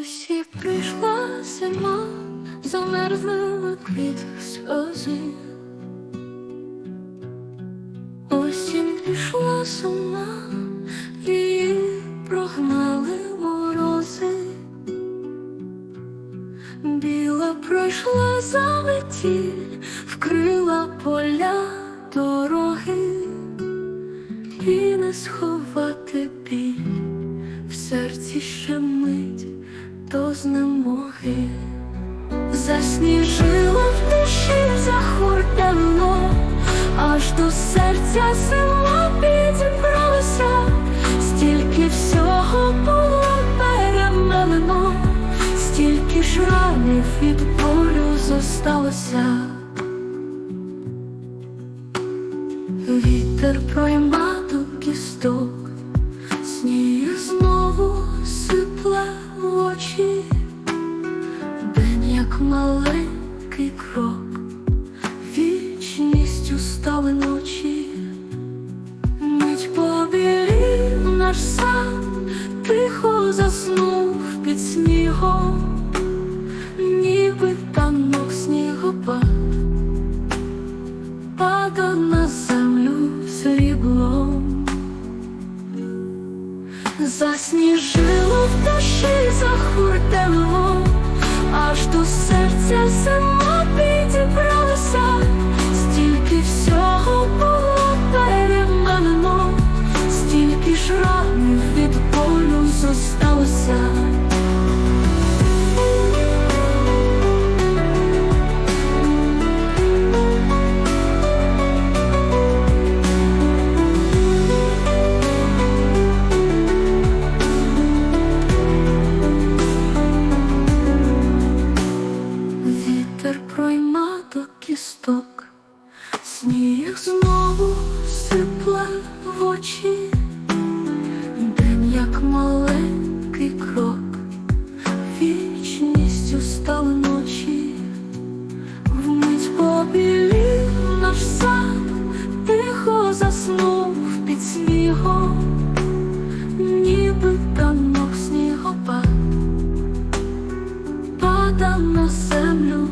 Ось і прийшла зима, замерзли квіт сльози. Осінь пішла сумна, її прогнали морози. Біла пройшла заметіль, вкрила поля дороги, і не сховати біль до знемоги. Засніжило в душі захуртано, аж до серця зима підібралася, стільки всього було перемелено, стільки ж ранів від болю зосталося. Вітер пройма до кісток, маленький крок, вічністю стали ночі, мить побілів наш сад, тихо заснув під снігом, ніби танок снігопад, пада на землю сріблом. Засніжило в душі за захуртело, аж до серця зима сніг знову сипле в очі, день, як маленький крок, вічністю стали ночі, вмить побілів наш сад, тихо заснув під снігом, ніби танок снігопад. Пада на землю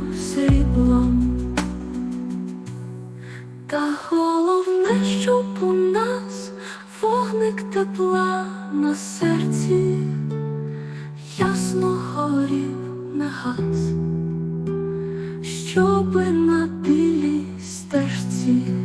тепла на серці, ясно горів на газ, щоби на білій стежці.